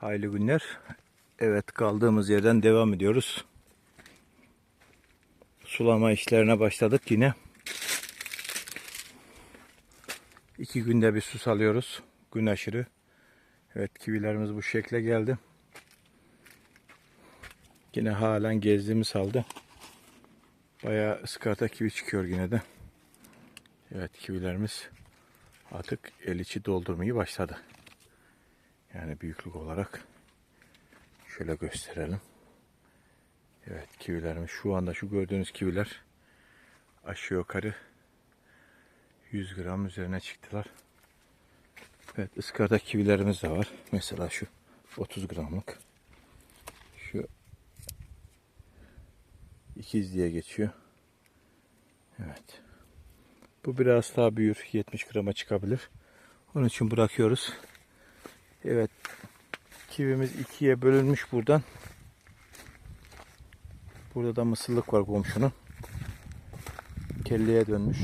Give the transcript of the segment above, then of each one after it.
Hayırlı günler. Evet kaldığımız yerden devam ediyoruz. Sulama işlerine başladık yine. İki günde bir su salıyoruz. Gün aşırı. Evet kivilerimiz bu şekle geldi. Yine halen gezdiğimiz halde. Bayağı ıskarta kivi çıkıyor yine de. Evet kivilerimiz artık el içi doldurmayı başladı. Yani büyüklük olarak şöyle gösterelim. Evet kivilerimiz şu anda şu gördüğünüz kiviler aşağı yukarı 100 gram üzerine çıktılar. Evet ıskarda kivilerimiz de var. Mesela şu 30 gramlık. Şu ikiz diye geçiyor. Evet. Bu biraz daha büyür. 70 grama çıkabilir. Onun için bırakıyoruz. Evet. Kivimiz ikiye bölünmüş buradan. Burada da mısırlık var komşunun. Kelleye dönmüş.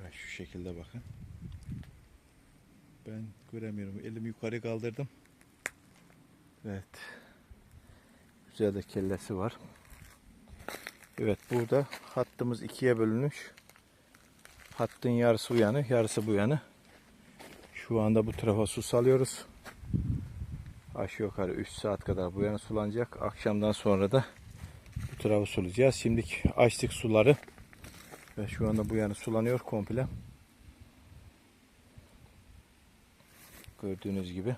Evet şu şekilde bakın. Ben göremiyorum. Elimi yukarı kaldırdım. Evet. Güzel de kellesi var. Evet burada hattımız ikiye bölünmüş. Hattın yarısı bu yanı, yarısı bu yanı. Şu anda bu tarafa su salıyoruz. Aşağı yukarı 3 saat kadar bu yana sulanacak. Akşamdan sonra da bu tarafı sulayacağız. Şimdi açtık suları. Ve şu anda bu yanı sulanıyor komple. Gördüğünüz gibi.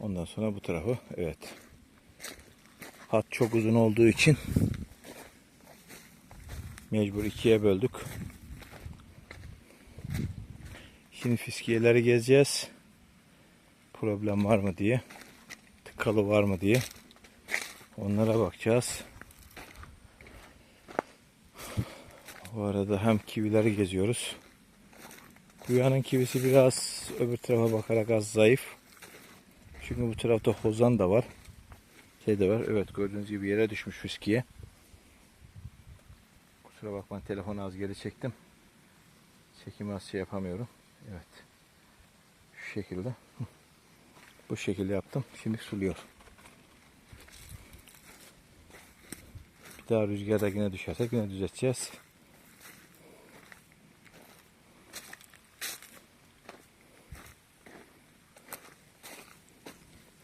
Ondan sonra bu tarafı evet. Hat çok uzun olduğu için mecbur ikiye böldük. Şimdi fiskiyeleri gezeceğiz. Problem var mı diye. Tıkalı var mı diye. Onlara bakacağız. Bu arada hem kivileri geziyoruz. Kuyanın kivisi biraz öbür tarafa bakarak az zayıf. Çünkü bu tarafta hozan da var. Şey de var. Evet gördüğünüz gibi yere düşmüş fiskiye. Kusura bakma telefonu az geri çektim. Çekimi az şey yapamıyorum. Evet. Şu şekilde. Bu şekilde yaptım. Şimdi suluyor. Bir daha rüzgarda yine düşersek yine düzelteceğiz.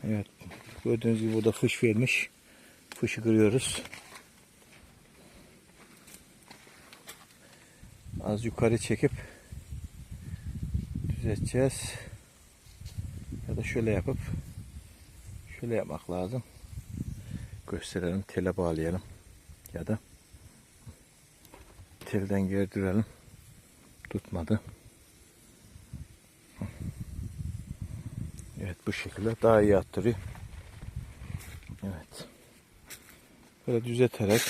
Evet. Gördüğünüz gibi burada fış vermiş. Fışı kırıyoruz. Az yukarı çekip düzelteceğiz. Ya da şöyle yapıp şöyle yapmak lazım. Gösterelim. Tele bağlayalım. Ya da telden gerdirelim. Tutmadı. Evet bu şekilde daha iyi attırıyor. Evet. Böyle düzelterek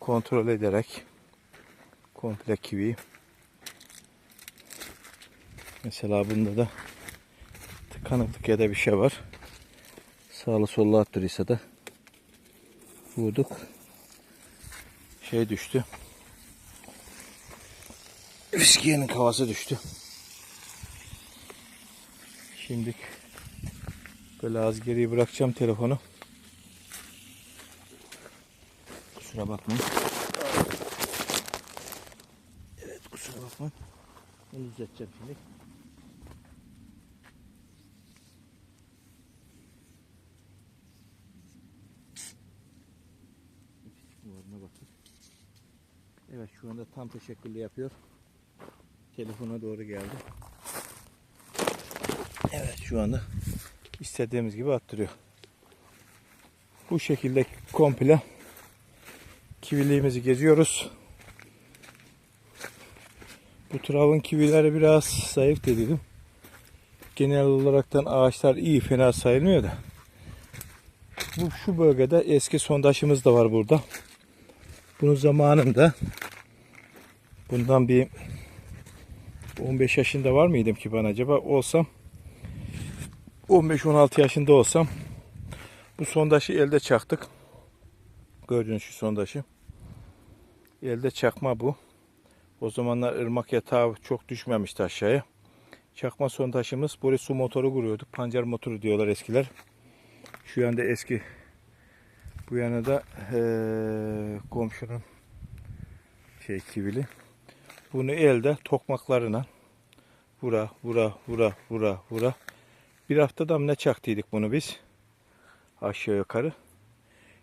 kontrol ederek komple kivi mesela bunda da tıkanıklık ya da bir şey var. Sağlı sollu attırıysa da vurduk. Şey düştü. Viskiyenin kavası düştü. Şimdi böyle az geriye bırakacağım telefonu. Kusura bakmayın. Evet kusura bakmayın. Bunu düzelteceğim şimdi. Numarına bakın. Evet şu anda tam teşekkürlü yapıyor. Telefona doğru geldi. Evet şu anda istediğimiz gibi attırıyor. Bu şekilde komple kiviliğimizi geziyoruz. Bu travın kivileri biraz zayıf dedim. Genel olaraktan ağaçlar iyi fena sayılmıyor da. Bu şu bölgede eski sondaşımız da var burada. Bunun zamanında bundan bir 15 yaşında var mıydım ki ben acaba olsam 15-16 yaşında olsam bu sondaşı elde çaktık. Gördüğünüz şu sondaşı. Elde çakma bu. O zamanlar ırmak yatağı çok düşmemişti aşağıya. Çakma sondajımız. Böyle su motoru kuruyorduk. Pancar motoru diyorlar eskiler. Şu yanda eski. Bu yana da eee, komşunun şey kivili. Bunu elde tokmaklarına vura vura vura vura vura. Bir haftada mı ne çaktıydık bunu biz? Aşağı yukarı.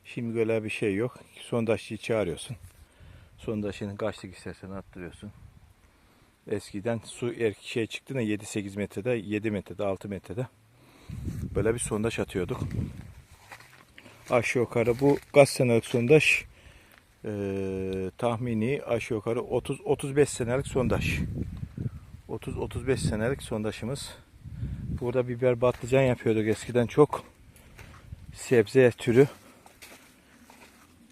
Şimdi böyle bir şey yok. Sondajçıyı çağırıyorsun. Sondajını kaçlık istersen attırıyorsun. Eskiden su er şey çıktığında 7-8 metrede, 7 metrede, 6 metrede böyle bir sondaj atıyorduk. Aşağı yukarı bu kaç senelik sondaj? Ee, tahmini aşağı yukarı 30-35 senelik sondaj. 30-35 senelik sondajımız. Burada biber patlıcan yapıyorduk eskiden çok. Sebze türü.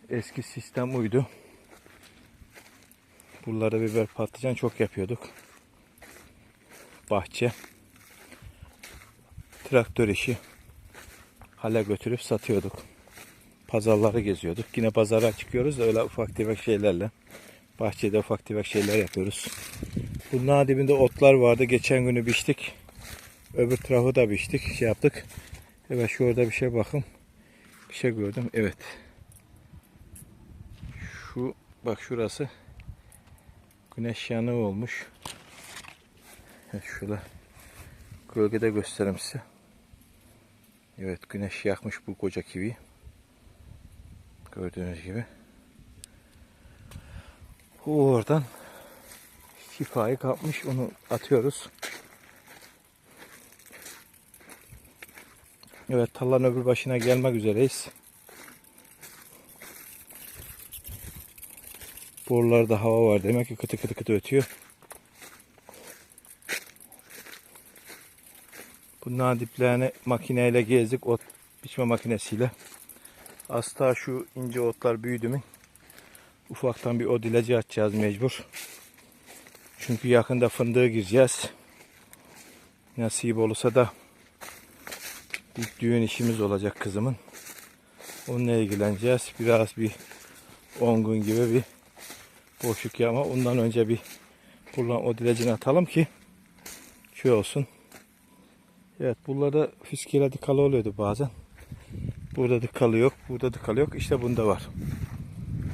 Eski sistem uydu. Buralarda biber patlıcan çok yapıyorduk. Bahçe. Traktör işi. Hale götürüp satıyorduk. Pazarları geziyorduk. Yine pazara çıkıyoruz öyle ufak tefek şeylerle. Bahçede ufak tefek şeyler yapıyoruz. Bunun dibinde otlar vardı. Geçen günü biçtik. Öbür tarafı da biçtik. Şey yaptık. Evet şurada bir şey bakın. Bir şey gördüm. Evet. Şu bak şurası güneş yanığı olmuş. Evet, şöyle gölgede göstereyim size. Evet güneş yakmış bu koca kivi. Gördüğünüz gibi. Bu oradan şifayı kapmış. Onu atıyoruz. Evet tallan öbür başına gelmek üzereyiz. Borularda hava var. Demek ki kıtı kıtı kıtı ötüyor. Bu nadiplerini makineyle gezdik. Ot biçme makinesiyle. Asla şu ince otlar büyüdü mü ufaktan bir ot ilacı atacağız mecbur. Çünkü yakında fındığı gireceğiz. Nasip olursa da bir düğün işimiz olacak kızımın. Onunla ilgileneceğiz. Biraz bir 10 gün gibi bir boşluk ama ondan önce bir buradan o ilacını atalım ki şey olsun. Evet buralarda fiskiyel dikalı oluyordu bazen. Burada dikalı yok. Burada dikalı yok. İşte bunda var.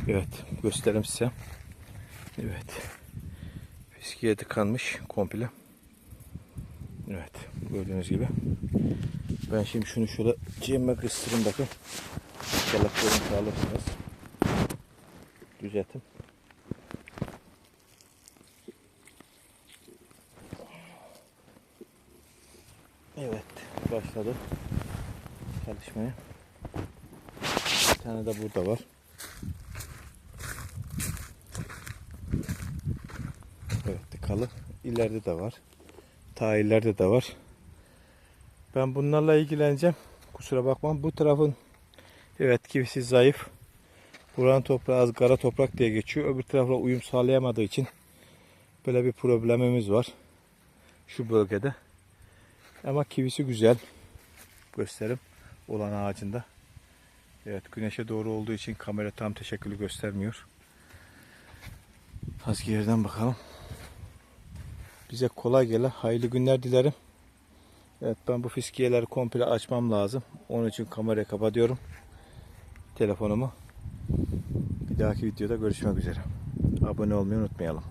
Evet göstereyim size. Evet. Fiskiye tıkanmış komple. Evet gördüğünüz gibi. Ben şimdi şunu şöyle cebime kıstırayım bakın. İnşallah görüntü alırsınız. Düzeltin. Evet başladı çalışmaya. Tane de burada var. Evet tıkalı. İleride de var. Ta ileride de var. Ben bunlarla ilgileneceğim. Kusura bakmam. Bu tarafın evet kivisi zayıf. Buranın toprağı az kara toprak diye geçiyor. Öbür tarafla uyum sağlayamadığı için böyle bir problemimiz var. Şu bölgede. Ama kivisi güzel. Gösterim olan ağacında. Evet güneşe doğru olduğu için kamera tam teşekkürlü göstermiyor. Az geriden bakalım. Bize kolay gele hayırlı günler dilerim. Evet ben bu fiskiyeleri komple açmam lazım. Onun için kamerayı kapatıyorum. Telefonumu. Bir dahaki videoda görüşmek üzere. Abone olmayı unutmayalım.